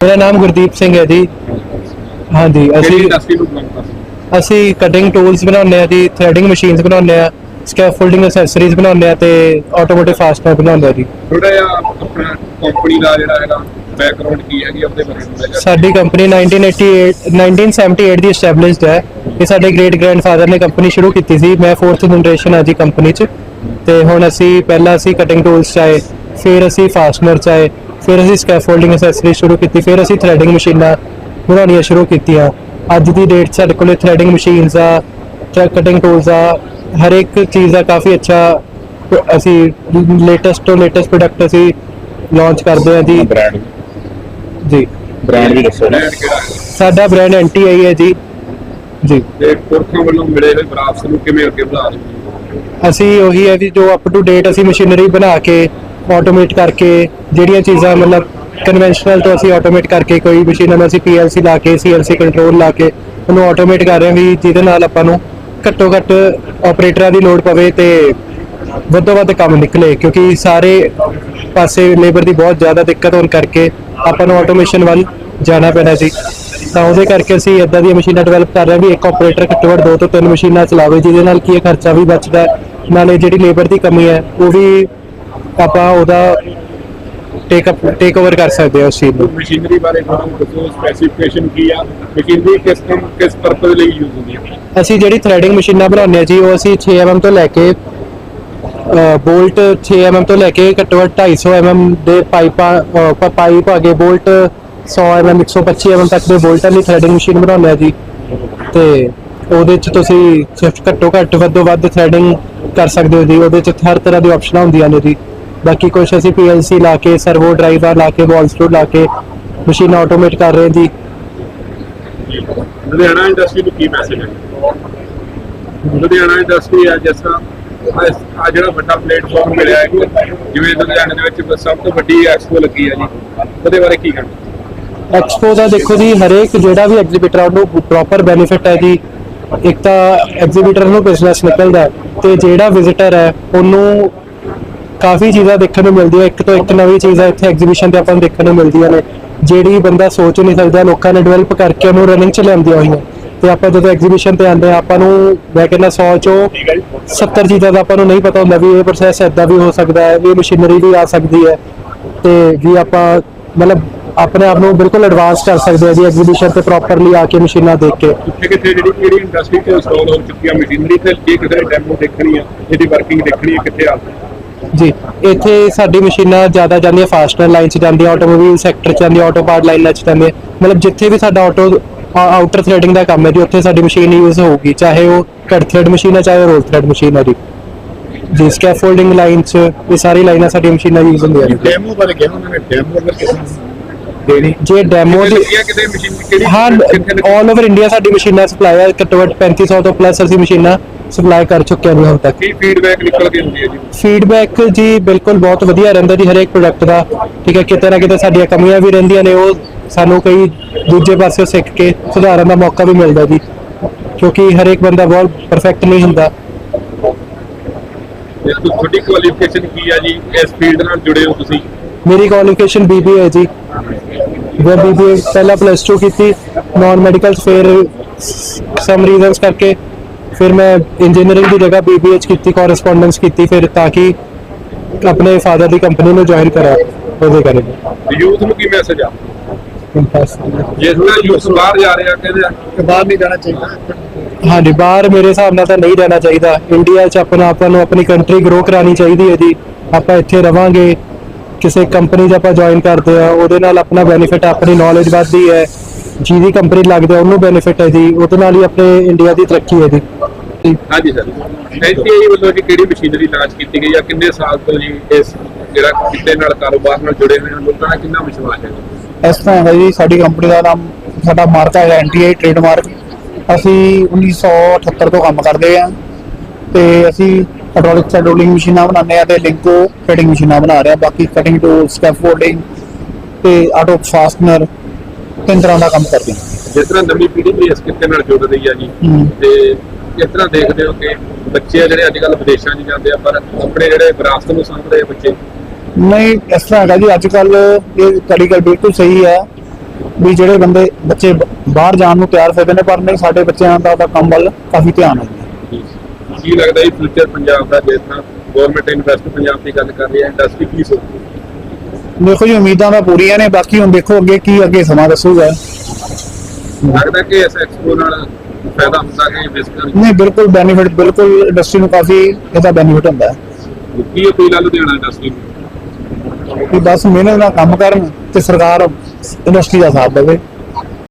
ਮੇਰਾ ਨਾਮ ਗੁਰਦੀਪ ਸਿੰਘ ਹੈ ਜੀ। ਹਾਂਜੀ ਕਿਹੜੀ ਅਸੀਂ ਇੰਡਸਟਰੀ ਨੂੰ ਬਿਲੋਂਗ ਕਰਦੇ ਅਸੀਂ ਕਟਿੰਗ ਟੂਲਸ ਬਣਾਉਂਦੇ ਆ ਜੀ ਥ੍ਰੈਡਿੰਗ ਮਸ਼ੀਨਸ ਬਣਾਉਂਦੇ ਆ ਸਕੈਫੋਲਡਿੰਗ ਐਕਸੈਸਰੀਜ਼ ਬਣਾਉਂਦੇ ਆ ਤੇ ਆਟੋਮੋਟਿਵ ਫਾਸਟਨਰ ਬਣਾਉਂਦੇ ਆ ਜੀ। ਥੋੜਾ ਜਿਹਾ ਆਪਣਾ ਕੰਪਨੀ ਦਾ ਜਿਹੜਾ ਹੈਗਾ ਬੈਕਗ੍ਰਾਉਂਡ ਕੀ ਹੈਗੀ ਆਪਣੇ ਬਾਰੇ ਜਿਹਾ। ਸਾਡੀ ਕੰਪਨੀ 1988 1978 ਦੀ ਐਸਟੈਬਲਿਸ਼ਡ ਹੈ। ਇਹ ਸਾਡੇ ਗ੍ਰੇਟ ਗ੍ਰੈਂਡਫਾਦਰ ਨੇ ਕੰਪਨੀ ਸ਼ੁਰੂ ਕੀਤੀ ਸੀ। ਮੈਂ 4th ਜਨਰੇਸ਼ਨ ਆ ਜੀ ਕੰਪਨੀ 'ਚ। ਤੇ ਹੁਣ ਅਸੀਂ ਪਹਿਲਾਂ ਅਸੀਂ ਕਟਿੰਗ ਟੂਲਸ ਚਾਏ ਫਿਰ ਅਸੀਂ ਫਾਸਟਨਰ ਚਾਏ ਫਿਰ ਅਸੀਂ ਸਕੈਫੋਲਡਿੰਗ ਐਕਸੈਸਰੀ ਸ਼ੁਰੂ ਕੀਤੀ ਫਿਰ ਅਸੀਂ ਥ੍ਰੈਡਿੰਗ ਮਸ਼ੀਨਾਂ ਬਣਾਉਣੀਆਂ ਸ਼ੁਰੂ ਕੀਤੀਆਂ। ਅੱਜ ਦੀ ਡੇਟ ਸਾਡੇ ਕੋਲੇ ਥ੍ਰੈਡਿੰਗ ਮਸ਼ੀਨਸ ਆ ਕਟਿੰਗ ਟੂਲਸ ਆ ਹਰ ਇੱਕ ਚੀਜ਼ ਦਾ ਕਾਫੀ ਅੱਛਾ ਅਸੀਂ ਲੇਟੈਸਟ ਤੋਂ ਲੇਟੈਸਟ ਪ੍ਰੋਡਕਟ ਅਸੀਂ ਲਾਂਚ ਕਰਦੇ ਹਾਂ ਜੀ। ਬ੍ਰਾਂਡ ਜੀ। ਬ੍ਰਾਂਡ ਵੀ ਦੱਸੋ। ਬ੍ਰਾਂਡ ਸਾਡਾ ਬ੍ਰਾਂਡ ਐਨਟੀਆਈ ਹੈ ਜੀ। ਜੀ। ਤੇ ਪੁਰਖਾਂ ਵੱਲੋਂ ਮਿਲੇ ਹੋਏ ਵਿਰਾਸਤ ਨੂੰ ਕਿਵੇਂ ਅੱਗੇ ਵਧਾ ਰਹੇ ਹੋ? ਅਸੀਂ ਉਹੀ ਹੈ ਵੀ ਜੋ ਅਪ ਟੂ ਡੇਟ ਅਸੀਂ ਮਸ਼ੀਨਰੀ ਬਣਾ ਕੇ ਆਟੋਮੇਟ ਕਰਕੇ ਜਿਹੜੀਆਂ ਚੀਜ਼ਾਂ ਮਤਲਬ ਕਨਵੈਨਸ਼ਨਲ ਤੋਂ ਅਸੀਂ ਆਟੋਮੇਟ ਕਰਕੇ ਕੋਈ ਮਸ਼ੀਨਾਂ ਨੂੰ ਅਸੀਂ PLC ਲਾ ਕੇ CNC ਕੰਟਰੋਲ ਲਾ ਕੇ ਉਹਨੂੰ ਆਟੋਮੇਟ ਕਰ ਰਹੇ ਹਾਂ ਵੀ ਜਿਹਦੇ ਨਾਲ ਆਪਾਂ ਨੂੰ ਘੱਟੋ ਘੱਟ ਆਪਰੇਟਰਾਂ ਦੀ ਲੋੜ ਪਵੇ ਤੇ ਵੱਧੋ ਵੱਧ ਕੰਮ ਨਿਕਲੇ, ਕਿਉਂਕਿ ਸਾਰੇ ਪਾਸੇ ਲੇਬਰ ਦੀ ਬਹੁਤ ਜ਼ਿਆਦਾ ਦਿੱਕਤ ਹੋਣ ਕਰਕੇ ਆਪਾਂ ਨੂੰ ਆਟੋਮੇਸ਼ਨ ਵੱਲ ਜਾਣਾ ਪੈਣਾ ਸੀ ਤਾਂ ਉਹਦੇ ਕਰਕੇ ਅਸੀਂ ਇਦਾਂ ਦੀਆਂ ਮਸ਼ੀਨਾਂ ਡਿਵੈਲਪ ਕਰ ਰਹੇ ਹਾਂ ਵੀ ਇੱਕ ਆਪਰੇਟਰ ਘੱਟੋ ਘੱਟ ਦੋ ਤੋਂ ਤਿੰਨ ਮਸ਼ੀਨਾਂ ਚਲਾਵੇ, ਜਿਹਦੇ ਨਾਲ ਕੀ ਹੈ ਖਰਚਾ ਵੀ ਬਚਦਾ ਨਾਲੇ ਜਿਹੜੀ ਲੇਬਰ ਦੀ ਕਮੀ ਹੈ, ਉਹ ਵੀ ਆਪਾਂ ਉਹਦਾ ਟੇਕ ਅਪ ਟੇਕ ਓਵਰ ਕਰ ਸਕਦੇ ਹਾਂ ਉਸ ਚੀਜ਼ ਨੂੰ। ਮਸ਼ੀਨਰੀ ਬਾਰੇ ਤੁਹਾਨੂੰ ਦੱਸੋ ਸਪੈਸੀਫਿਕੇਸ਼ਨ ਕੀ ਆ? ਮਸ਼ੀਨਰੀ ਕਿਸ ਕੰਮ ਕਿਸ ਪਰਪਸ ਲਈ ਯੂਜ਼ ਹੁੰਦੀ ਹੈ ਅਸੀਂ ਜਿਹੜੀ ਥ੍ਰੈਡਿੰਗ ਮਸ਼ੀਨਾਂ ਬਣਾਉਂਦੇ ਆ ਜੀ ਉਹ ਅਸੀਂ 6 mm ਤੋਂ ਲੈ ਕੇ ਬੋਲਟ 6 mm ਤੋਂ ਲੈ ਕੇ ਘੱਟੋ ਘੱਟ 250 mm ਦੇ ਪਾਈਪਾਂ ਪਾਈਪ ਅਗੇ ਬੋਲਟ 100 mm 125 mm ਤੱਕ ਦੇ ਬੋਲਟਾਂ ਦੀ ਥ੍ਰੈਡਿੰਗ ਮਸ਼ੀਨ ਬਣਾਉਂਦੇ ਆ ਜੀ। ਤੇ ਉਹਦੇ ਚ ਤੁਸੀਂ ਸਿਰਫ ਘੱਟੋ ਘੱਟ ਵੱਧੋ ਵੱਧ ਥ੍ਰੈਡਿੰਗ ਕਰ ਸਕਦੇ ਹੋ ਜੀ ਉਹਦੇ ਚ ਹਰ ਤਰ੍ਹਾਂ ਦੀ ਆਪਸ਼ਨਾਂ ਹੁੰਦੀਆਂ ਨੇ ਜੀ। ਬਾਕੀ ਕੁਝ ਅਸੀਂ PLC ਲਾ ਕੇ ਸਰਵੋ ਡਰਾਈਵਰ ਲਾ ਕੇ ਵਾਲ ਸਕਰੂ ਲਾ ਕੇ ਮਸ਼ੀਨ ਆਟੋਮੇਟ ਕਰ ਰਹੇ ਜੀ। ਲੁਧਿਆਣਾ ਇੰਡਸਟਰੀ ਨੂੰ ਕੀ ਮੈਸੇਜ ਹੈ ਲੁਧਿਆਣਾ ਇੰਡਸਟਰੀ ਆ ਜਿਸ ਤਰ੍ਹਾਂ ਆ ਜਿਹੜਾ ਵੱਡਾ ਪਲੇਟਫਾਰਮ ਮਿਲਿਆ ਹੈ ਜਿਵੇਂ ਲੁਧਿਆਣੇ ਦੇ ਵਿੱਚ ਸਭ ਤੋਂ ਵੱਡੀ ਐਕਸਪੋ ਲੱਗੀ ਹੈ ਜੀ। ਉਹਦੇ ਬਾਰੇ ਕੀ ਕਹਿਣਾ? ਐਕਸਪੋ ਦਾ ਦੇਖੋ ਜੀ ਹਰੇਕ ਜਿਹੜਾ ਵੀ ਐਗਜ਼ੀਬਿਟਰ ਆ ਉਹਨੂੰ ਪ੍ਰੋਪਰ ਬੈਨੀਫਿਟ ਹੈ ਜੀ। ਇੱਕ ਤਾਂ ਐਗਜ਼ੀਬਿਟਰ ਨੂੰ ਬਿਜ਼ਨਸ ਨਿਕਲਦਾ ਤੇ ਜਿਹੜਾ ਵਿਜ਼ਿਟਰ ਹੈ ਉਹਨੂੰ ਕਾਫੀ ਚੀਜ਼ਾਂ ਦੇਖਣ ਨੂੰ ਮਿਲਦੀਆਂ, ਇੱਕ ਤੋਂ ਇੱਕ ਨਵੀਂ ਚੀਜ਼ਾਂ ਇੱਥੇ ਐਗਜ਼ੀਬਿਸ਼ਨ ਤੇ ਆਪਾਂ ਨੂੰ ਦੇਖਣ ਨੂੰ ਮਿਲਦੀਆਂ ਨੇ, ਜਿਹੜੀ ਬੰਦਾ ਸੋਚ ਨਹੀਂ ਸਕਦਾ, ਲੋਕਾਂ ਨੇ ਡਿਵੈਲਪ ਕਰਕੇ ਉਹਨੂੰ ਰਨਿੰਗ ਚ ਲਿਆਂਦੀਆਂ ਹੋਈਆਂ। ਤੇ ਆਪਾਂ ਜਦੋਂ ਐਗਜ਼ੀਬਿਸ਼ਨ ਤੇ ਆਉਂਦੇ ਆ ਆਪਾਂ ਨੂੰ ਮੈਂ ਕਹਿੰਦਾ 100 ਚੋਂ 70 ਚੀਜ਼ਾਂ ਦਾ ਆਪਾਂ ਨੂੰ ਨਹੀਂ ਪਤਾ ਹੁੰਦਾ ਵੀ ਇਹ ਪ੍ਰੋਸੈਸ ਏਦਾਂ ਵੀ ਹੋ ਸਕਦਾ ਹੈ ਇਹ ਮਸ਼ੀਨਰੀ ਵੀ ਆ ਸਕਦੀ ਹੈ। ਤੇ ਵੀ ਆਪਾਂ, ਮਤਲਬ ਆਪਣੇ ਆਪ ਨੂੰ ਬਿਲਕੁਲ ਐਡਵਾਂਸ ਕਰ ਸਕਦੇ ਆ ਜੀ ਐਗਜ਼ੀਬਿਸ਼ਨ ਤੇ ਪ੍ਰੋਪਰਲੀ ਆ ਕੇ ਮਸ਼ੀਨਾਂ ਦੇਖ ਕੇ। ਕਿੱਥੇ ਕਿੱਥੇ ਜਿਹੜੀ, ਕਿਹੜੀ ਇੰਡਸਟਰੀ ਤੇ ਇੰਸਟਾਲ ਹੋ ਚੁੱਕੀ ਆ ਮਸ਼ੀਨਰੀ ਤੇ, ਜੇ ਕਿਸੇ ਡੈਮੋ ਦੇਖਣੀ ਆ, ਇਹਦੀ ਵਰਕਿੰਗ ਦੇਖਣੀ ਆ, ਕਿੱਥੇ ਆ? ਜੀ। ਇੱਥੇ ਸਾਡੀ ਮਸ਼ੀਨਾਂ ਜ਼ਿਆਦਾ ਜਾਂਦੀਆਂ ਫਾਸਟਨਰ ਲਾਈਨ 'ਚ ਜਾਂਦੀਆਂ ਆਟੋਮੋਬਾਈਲ ਸੈਕਟਰ 'ਚ ਜਾਂਦੀਆਂ ਆਟੋ ਪਾਰਟ ਲਾਈਨਾਂ 'ਚ ਜਾਂਦੀਆਂ। ਮਤਲਬ ਜਿੱਥੇ ਵੀ ਸਾਡਾ ਆਟੋ ਆਊਟਰ ਥ੍ਰੈਡਿੰਗ ਦਾ ਕੰਮ ਹੈ ਜੀ ਉੱਥੇ ਸਾਡੀ ਮਸ਼ੀਨ ਯੂਜ਼ ਹੋਊਗੀ ਚਾਹੇ ਉਹ ਕਟ ਥ੍ਰੈਡ ਮਸ਼ੀਨ ਹੈ ਚਾਹੇ ਰੋਲ ਥ੍ਰੈਡ ਮਸ਼ੀਨ ਹੈ ਜੀ। ਜੀ ਸਕੈਫੋਲਡਿੰਗ ਲਾਈਨ 'ਚ ਇਹ ਸਾਰੀ ਲਾਈਨਾਂ ਸਾਡੀ ਮਸ਼ੀਨਾਂ ਯੂਜ਼ ਹੁੰਦੀਆਂ ਨੇ। ਡੈਮੋ ਬਾਰੇ ਕਿਹਾ ਉਹਨਾਂ ਨੇ ਡੈਮੋ ਅਗਰ ਦੇਣੀ ਜੇ ਡੈਮੋ ਦੀ ਲੱਗੀ ਆ ਕਿਤੇ ਮਸ਼ੀਨ ਕਿਹੜੀ ਹਾਂ? ਆਲ ਓਵਰ ਇੰਡੀਆ ਸਾਡੀ ਮਸ਼ੀਨਾਂ ਸਪਲਾਈ ਹੈ ਘੱਟੋ ਘੱਟ 3500 ਤੋਂ ਪਲੱਸ ਅਸੀਂ ਮਸ਼ੀਨਾਂ ਸਪਲਾਈ ਕਰ ਚੁੱਕੇ ਹਾਂ ਹੁਣ ਤੱਕ। ਕੀ ਫੀਡਬੈਕ ਨਿਕਲ ਕੇ ਹੁੰਦੀ ਹੈ ਜੀ? ਫੀਡਬੈਕ ਜੀ ਬਿਲਕੁਲ ਬਹੁਤ ਵਧੀਆ ਰਹਿੰਦਾ ਜੀ ਹਰੇਕ ਪ੍ਰੋਡਕਟ ਦਾ। ਠੀਕ ਹੈ ਕਿਤੇ ਨਾ ਕਿਤੇ ਸਾਡੀਆਂ ਕਮੀਆਂ ਵੀ ਰਹਿੰਦੀਆਂ ਨੇ ਉਹ ਸਾਨੂੰ ਕਈ ਦੂਜੇ ਪਾਸੇ ਸਿੱਖ ਕੇ ਸੁਧਾਰਨ ਦਾ ਮੌਕਾ ਵੀ ਮਿਲਦਾ ਜੀ। ਕਿਉਂਕਿ ਹਰੇਕ ਬੰਦਾ ਬਹੁਤ ਪਰਫੈਕਟ ਨਹੀਂ ਹੁੰਦਾ। ਤੇ ਤੁਹਾਡੀ ਕੁਆਲੀਫਿਕੇਸ਼ਨ ਕੀ ਆ ਜੀ? ਇਸ ਫੀਲਡ ਨਾਲ ਜੁੜੇ ਹੋ ਤੁਸੀਂ? ਮੇਰੀ ਕੁਆਲੀਫਿਕੇਸ਼ਨ ਬੀਬੀਏ ਹੈ ਜੀ। ਮੈਂ ਬੀਬੀਏ ਪਹਿਲਾਂ ਪਲੱਸ 2 ਕੀਤੀ ਨਾਨ ਮੈਡੀਕਲ ਫਿਰ ਸਮ ਰੀਜ਼ਨਸ ਕਰਕੇ ਫਿਰ ਮੈਂ ਇੰਜੀਨੀਅਰਿੰਗ ਦੀ ਜਗ੍ਹਾ ਬੀਬੀਏ ਚ ਕੀਤੀ ਕੋਰਸਪੋਂਡੈਂਸ ਕੀਤੀ ਫਿਰ ਤਾਂ ਕਿ ਆਪਣੇ ਫਾਦਰ ਦੀ ਕੰਪਨੀ ਨੂੰ ਜੁਆਇਨ ਕਰਾਂ ਉਹਦੇ ਕਰੇ। ਯੂਥ ਨੂੰ ਕੀ ਮੈਸੇਜ ਆ? ਜਿਸ ਨਾਲ ਯੂਥ ਬਾਹਰ ਜਾ ਰਿਹਾ ਕਹਿੰਦੇ ਬਾਹਰ ਨਹੀਂ ਜਾਣਾ ਚਾਹੀਦਾ। ਹਾਂਜੀ ਬਾਹਰ ਮੇਰੇ ਹਿਸਾਬ ਨਾਲ ਤਾਂ ਨਹੀਂ ਰਹਿਣਾ ਚਾਹੀਦਾ। ਇੰਡੀਆ 'ਚ ਆਪਣਾ ਆਪਾਂ ਨੂੰ ਆਪਣੀ ਕੰਟਰੀ ਗਰੋ ਕਰਾਣੀ ਚਾਹੀਦੀ ਹੈ ਜੀ। ਆਪਾਂ ਇੱਥੇ ਰਵਾਂਗੇ। ਕਿਸੇ ਕੰਪਨੀ 'ਚ ਆਪਾਂ ਜੁਆਇਨ ਕਰਦੇ ਆ ਉਹਦੇ ਨਾਲ ਆਪਣਾ ਬੈਨੀਫਿਟ ਆਪਣੀ ਨੌਲੇਜ ਵੱਧਦੀ ਹੈ। ਜਿਹਦੀ ਕੰਪਨੀ ਲੱਗਦਾ ਉਹਨੂੰ ਬੈਨੀਫਿਟ ਹੈ ਜੀ ਉਹਦੇ ਨਾਲ ਹੀ ਆਪਣੇ ਇੰਡੀਆ ਦੀ ਤਰੱਕੀ ਹੈ ਜੀ ਹਾਂਜੀ ਸਰ। ਐਨਟੀਆਈ ਵੱਲੋਂ ਜੀ ਕਿਹੜੀ ਮਸ਼ੀਨਰੀ ਲਾਂਚ ਕੀਤੀ ਗਈ ਆ? ਕਿੰਨੇ ਸਾਲ ਤੋਂ ਜੀ ਇਸ ਜਿਹੜਾ ਕਿਤੇ ਨਾਲ ਕਾਰੋਬਾਰ ਨਾਲ ਜੁੜੇ ਹੋਏ ਲੋਕਾਂ ਦਾ ਕਿੰਨਾ ਵਿਸ਼ਵਾਸ ਹੈ? ਇਸ ਤਰ੍ਹਾਂ ਹੈ ਜੀ ਸਾਡੀ ਕੰਪਨੀ ਦਾ ਨਾਮ ਸਾਡਾ ਮਾਰਕ ਹੈ ਐਨਟੀਆਈ ਟ੍ਰੇਡਮਾਰਕ ਅਸੀਂ 1978 ਤੋਂ ਕੰਮ ਕਰਦੇ ਆ। ਤੇ ਅਸੀਂ ਹਾਈਡ੍ਰੋਲਿਕ ਸੈਡੋਲਿੰਗ ਮਸ਼ੀਨਾਂ ਬਣਾਉਂਦੇ ਆ ਤੇ ਲਿੰਕੋ ਕਟਿੰਗ ਮਸ਼ੀਨਾਂ ਬਣਾ ਰਹੇ ਆ। ਬਾਕੀ ਕਟਿੰਗ ਟੂਲ ਸਕੈਫੋਲਡਿੰਗ ਤੇ ਆਟੋ ਫਾਸਟਨਰ ਤਿੰਨ ਤਰ੍ਹਾਂ ਦਾ ਕੰਮ ਕਰਦੇ ਆ ਜਿਸ ਤਰ੍ਹਾਂ ਨਵੀਂ ਪੀੜ੍ਹੀ ਵੀ ਇਸ ਕਿੱਤੇ ਨਾਲ ਜੁੜ ਰਹੀ ਆ ਜੀ ਹੂੰ। ਤੇ ਕਿਸ ਤਰ੍ਹਾਂ ਦੇਖਦੇ ਹੋ ਕਿ ਬੱਚੇ ਆ ਜਿਹੜੇ ਅੱਜ ਕੱਲ ਵਿਦੇਸ਼ਾਂ 'ਚ ਜਾਂਦੇ ਆ ਪਰ ਆਪਣੇ ਜਿਹੜੇ ਵਿਰਾਸਤ ਨੂੰ ਸਾਂਭਦੇ ਆ ਬੱਚੇ ਨਹੀਂ ਇਸ ਤਰ੍ਹਾਂ ਹੈਗਾ ਜੀ ਅੱਜ ਕੱਲ ਇਹ ਤੁਹਾਡੀ ਗੱਲ ਬਿਲਕੁਲ ਸਹੀ ਹੈ ਵੀ ਜਿਹੜੇ ਬੰਦੇ ਬੱਚੇ ਬ- ਬਾਹਰ ਜਾਣ ਨੂੰ ਤਿਆਰ ਫਿਰਦੇ ਨੇ ਪਰ ਨਹੀਂ ਸਾਡੇ ਬੱਚਿਆਂ ਦਾ ਤਾਂ ਕੰਮ ਵੱਲ ਕਾਫੀ ਧਿਆਨ ਹੈ ਜੀ। ਕੀ ਲੱਗਦਾ ਜੀ ਫਿਊਚਰ ਪੰਜਾਬ ਦਾ ਜਿਸ ਤਰ੍ਹਾਂ ਗਵਰਨਮੈਂਟ ਇਨਵੈਸਟ ਪੰਜਾਬ ਦੀ ਗੱਲ ਕਰ ਰਹੀ ਹੈ ਇੰਡਸਟਰੀ ਕੀ ਸੋਚਦੀ ਦੇਖੋ ਜੀ ਉਮੀਦਾਂ ਤਾਂ ਪੂਰੀਆਂ ਨੇ ਬਾਕੀ ਹੁਣ ਦੇਖੋ ਅੱਗੇ ਕੀ ਅੱਗੇ ਸਮਾਂ ਦੱਸੂਗਾ। ਲੱਗਦਾ ਕਿ ਇਸ ਐਕਸਪੋ ਨਾਲ ਫਾਇਦਾ ਹੁੰਦਾ ਕਿ ਵਿਜ਼ਟਰ ਨਹੀਂ ਬਿਲਕੁਲ ਬੈਨੀਫਿਟ ਬਿਲਕੁਲ ਇੰਡਸਟਰੀ ਨੂੰ ਕਾਫੀ ਇਹਦਾ ਬੈਨੀਫਿਟ ਹੁੰਦਾ ਹੈ। ਕੀ ਅਪੀਲ ਆ ਲੁਧਿਆਣਾ ਇੰਡਸਟਰੀ ਨੂੰ? ਕਿ ਬਸ ਮਿਹਨਤ ਨਾਲ ਕੰਮ ਕਰਨ ਤੇ ਸਰਕਾਰ ਇੰਡਸਟਰੀ ਦਾ ਸਾਥ ਦੇਵੇ।